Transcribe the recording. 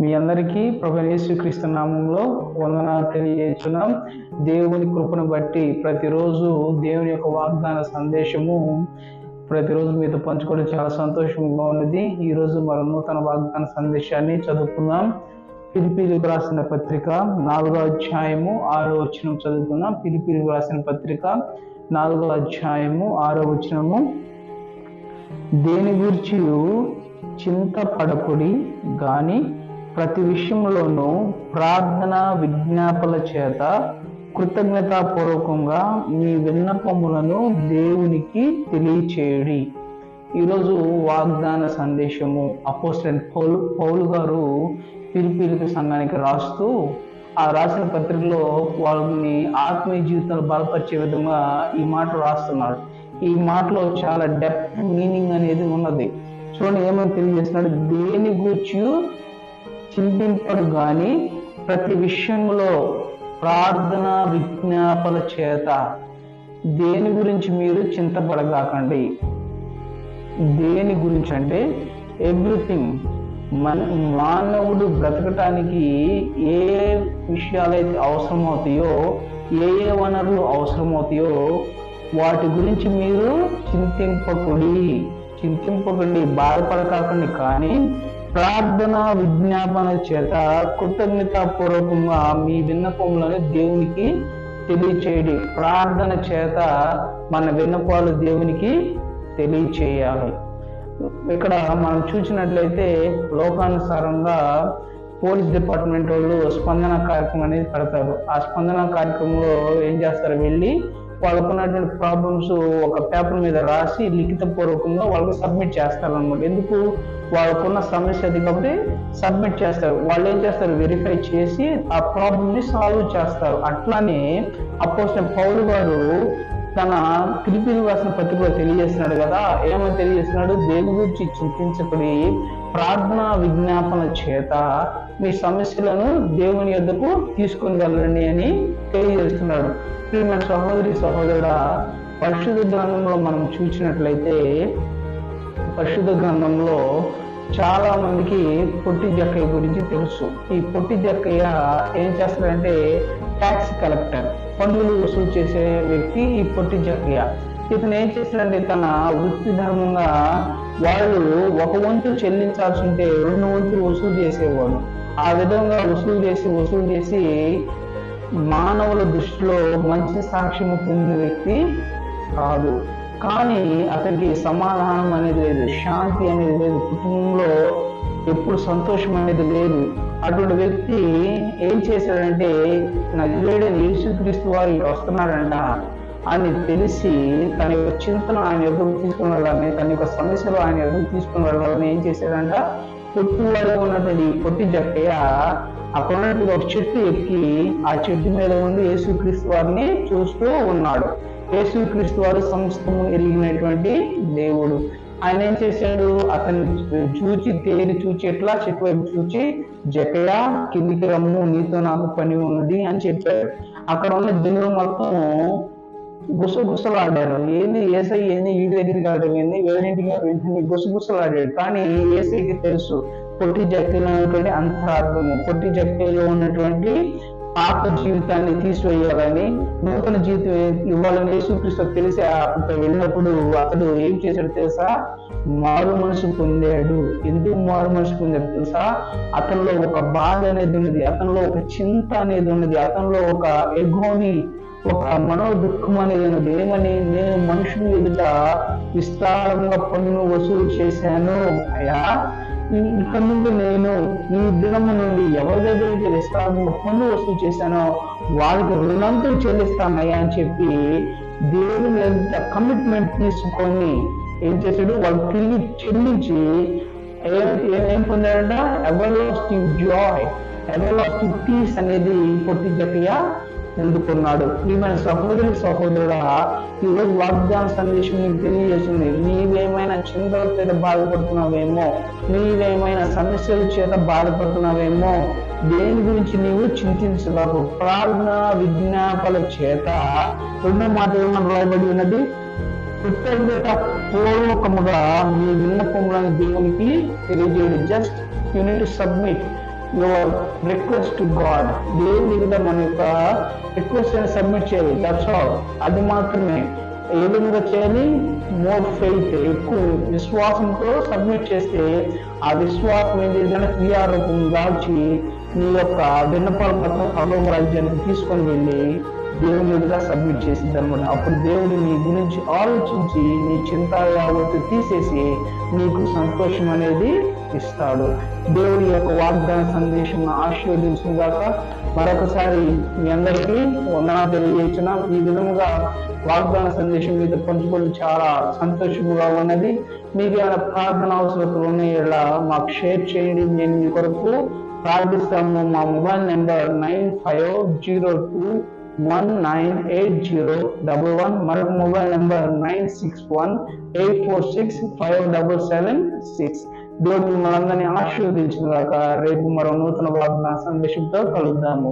మీ అందరికీ ప్రభు యేసుక్రీస్తు నామంలో వందనాలు తెలియజేస్తున్నాం. దేవుని కృపను బట్టి ప్రతిరోజు దేవుని యొక్క వాగ్దాన సందేశము ప్రతిరోజు మీతో పంచుకోవడం చాలా సంతోషంగా ఉన్నది. ఈరోజు మరో నూతన వాగ్దాన సందేశాన్ని చదువుకుందాం. పిలిపిలికి రాసిన పత్రిక నాలుగో అధ్యాయము ఆరో వచనం చదువుకుందాం. పిలిపిలికి రాసిన పత్రిక నాలుగో అధ్యాయము ఆరో వచనము. దేని గురించి చింతపడకుడి కానీ ప్రతి విషయంలోనూ ప్రార్థన విజ్ఞాపన చేత కృతజ్ఞతాపూర్వకంగా మీ విన్నపములను దేవునికి తెలియచేయడి. ఈరోజు వాగ్దాన సందేశము అపోస్టెంట్ పౌలు పౌలు గారు పిలిపిలికి సంఘానికి రాస్తూ ఆ రాసిన పత్రికలో వాళ్ళని ఆత్మీయ జీవితంలో బలపరిచే విధంగా ఈ మాట రాస్తున్నాడు. ఈ మాటలో చాలా డెప్త్ మీనింగ్ అనేది ఉన్నది. చూడండి ఏమని తెలియజేస్తున్నాడు? దేని గురించి చింతింపడు గాని ప్రతి విషయంలో ప్రార్థన విజ్ఞాపన చేత దేని గురించి మీరు చింతపడగాకండి? దేని గురించి అంటే ఎవ్రీథింగ్ మన మానవుడు బ్రతకటానికి ఏ విషయాలైతే అవసరమవుతాయో ఏ ఏ వనరులు అవసరమవుతాయో వాటి గురించి మీరు చింతింపకుడి చింతింపకండి బాధపడకాకండి. కానీ ప్రార్థన విజ్ఞాపన చేత కృతజ్ఞతాపూర్వకంగా మీ విన్నపములను దేవునికి తెలియచేయడి. ప్రార్థన చేత మన విన్నపాలు దేవునికి తెలియచేయాలి. ఇక్కడ మనం చూసినట్లయితే లోకానుసారంగా పోలీస్ డిపార్ట్మెంట్ వాళ్ళు స్పందన కార్యక్రమం అనేది పెడతారు. ఆ స్పందన కార్యక్రమంలో ఏం చేస్తారు? వెళ్ళి వాళ్ళకున్నటువంటి ప్రాబ్లమ్స్ ఒక పేపర్ మీద రాసి లిఖిత పూర్వకంగా వాళ్ళకి సబ్మిట్ చేస్తారు అనమాట ఎందుకు? వాళ్ళకున్న సమస్య అది కాబట్టి సబ్మిట్ చేస్తారు. వాళ్ళు ఏం చేస్తారు? వెరిఫై చేసి ఆ ప్రాబ్లమ్ని సాల్వ్ చేస్తారు. అట్లానే అపోజిట్ పౌరు గారు తన పిలిపిలి రాసిన పత్రికలో తెలియజేస్తున్నాడు కదా. ఏమని తెలియజేస్తున్నాడు? దేని గురించి చింతించకుడి ప్రార్థన విజ్ఞాపన చేత మీ సమస్యలను దేవుని యొద్దకు తీసుకొని వెళ్ళండి అని తెలియజేస్తున్నాడు. మన సహోదరి సహోదరుడ పరిశుద్ధ గ్రంథంలో మనం చూసినట్లయితే పరిశుద్ధ గ్రంథంలో చాలా మందికి పొట్టి జక్కయ్య గురించి తెలుసు. ఈ పొట్టి జక్కయ్య ఏం చేస్తాడంటే ట్యాక్స్ కలెక్టర్ పన్నులు వసూలు చేసే వ్యక్తి ఈ పొట్టి జక్కయ్య. ఇతను ఏం చేస్తాడంటే తన వృత్తి ధర్మంగా వాళ్ళు ఒక వంతు చెల్లించాల్సి ఉంటే రెండు వంతులు వసూలు చేసేవాడు. ఆ విధంగా వసూలు చేసి వసూలు చేసి మానవుల దృష్టిలో మంచి సాక్ష్యము పొందిన వ్యక్తి కాదు. కానీ అతనికి సమాధానం అనేది లేదు శాంతి అనేది లేదు కుటుంబంలో ఎప్పుడు సంతోషం అనేది లేదు. అటువంటి వ్యక్తి ఏం చేశాడంటే నజరేడని యేసుక్రీస్తు వారు వస్తున్నాడంట అని తెలిసి తన యొక్క చింతను ఆయన ఎదురు తీసుకుని వెళ్ళాలని తన యొక్క సమస్యలు ఆయన ఎదురు తీసుకుని వెళ్ళాలని ఏం చేశాడంట? పొట్టివాడు ఉన్నటువంటి పొట్టి జట్టయ్య అక్కడ ఒక చెట్టు ఎక్కి ఆ చెట్టు మీద ఉండి యేసుక్రీస్తు వారిని చూస్తూ ఉన్నాడు. యేసుక్రీస్తు వారు సంస్థము ఎరిగినటువంటి దేవుడు. ఆయన ఏం చేశాడు? అతన్ని చూచి తేలి చూచి ఎట్లా? చెట్టు వైపు చూచి జకయ కిందికి రమ్ము నీతో నాకు పని ఉన్నది అని చెప్పాడు. అక్కడ ఉన్న జనులు మొత్తం గుసగుసలాడారు. ఏంది ఏసై ఏంది ఈ దగ్గరికి ఆడడం ఏంది వేరింటికి వెంటనే గుసగుసలాడాడు కానీ ఏసైకి తెలుసు పొట్టి జక్తిలో ఉన్నటువంటి అంతరార్థము పొట్టి జక్తిలో ఉన్నటువంటి పాత జీవితాన్ని తీసివేయాలని నూతన జీవితం ఇవ్వాలని యేసుక్రీస్తు తెలిసి అక్కడ వెళ్ళినప్పుడు అతడు ఏం చేశాడు తెలుసా? మారు మనసు పొందాడు. ఎందుకు మారు మనసు పొందాడు తెలుసా? అతనిలో ఒక బాధ అనేది ఉన్నది అతనిలో ఒక చింత అనేది ఉన్నది అతనిలో ఒక ఎగోని ఒక మనో దుఃఖం అనేది దేవని ఏమని నేను మనుషుని ఎదుట విస్తారంగా పన్ను వసూలు చేశాను అయ్యా. ఇక నుండి నేను ఈ దినము నుండి ఎవరి దగ్గర అయితే విస్తారంగా పన్ను వసూలు చేశానో వాళ్ళకి రుణంతో చెల్లిస్తానయ్యా అని చెప్పి దేవుని ఎంత కమిట్మెంట్ తీసుకొని ఏం చేశాడు? వాళ్ళు తిరిగి చెల్లించి ఏం పొందాడంట ever lasting joy ever lasting peace అనేది పొట్టి జక్కయ్య పొందుకున్నాడు ప్రియమైన సహోదరి సహోదరుడా ఈరోజు వాగ్దాన సందేశం నీకు తెలియజేసింది. నీవేమైనా చింతల చేత బాధపడుతున్నావేమో నీవేమైనా సమస్యల చేత బాధపడుతున్నావేమో దేని గురించి నీవు చింతించగలవు ప్రార్థన విజ్ఞాపల చేత రెండో మాట ఏమన్నా రాయబడి ఉన్నది? కృతజ్ఞత పూర్వకముగా మీ విన్నపములను దేవునికి తెలియజేయడం. Just unit submit your request to God దేవుని విధంగా మన యొక్క రిక్వెస్ట్ అని సబ్మిట్ చేయాలి. దట్స్ ఆల్ అది మాత్రమే. ఏ విధంగా చేయాలి? మోర్ ఫెయిత్ ఎక్కువ విశ్వాసంతో సబ్మిట్ చేస్తే ఆ విశ్వాసం ఏంటి? ఏదైనా క్రియారూపం దాల్చి నీ యొక్క విన్నపాల పత్రం పరలోక రాజ్యానికి తీసుకొని వెళ్ళి దేవుని ఎదుగా సబ్మిట్ చేసింది అనమాట అప్పుడు దేవుడు నీ గురించి ఆలోచించి నీ చింత యావత్తు తీసేసి నీకు సంతోషం అనేది ఇస్తాడు దేవుడి యొక్క వాగ్దాన సందేశం ఆశీర్వదించుగాక మరొకసారి మీ అందరికీ వందనా తెలియజేసిన ఈ విధముగా వాగ్దాన సందేశం మీద పంచుకొని చాలా సంతోషంగా ఉన్నది. మీకు ఏమైనా ప్రార్థన అవసరతలు ఉన్నాయా మాకు షేర్ చేయండి. నేను మీ కొరకు ప్రార్థిస్తాము. మా mobile number nine five zero two one nine eight zero double one. మరొక mobile number nine six one eight four six five double seven six. దేవుడు మిమ్మల్ని అందరినీ ఆశీర్వదించిన దాకా రేపు మరో నూతన వాగ్దాన సందేశంతో కలుద్దాము.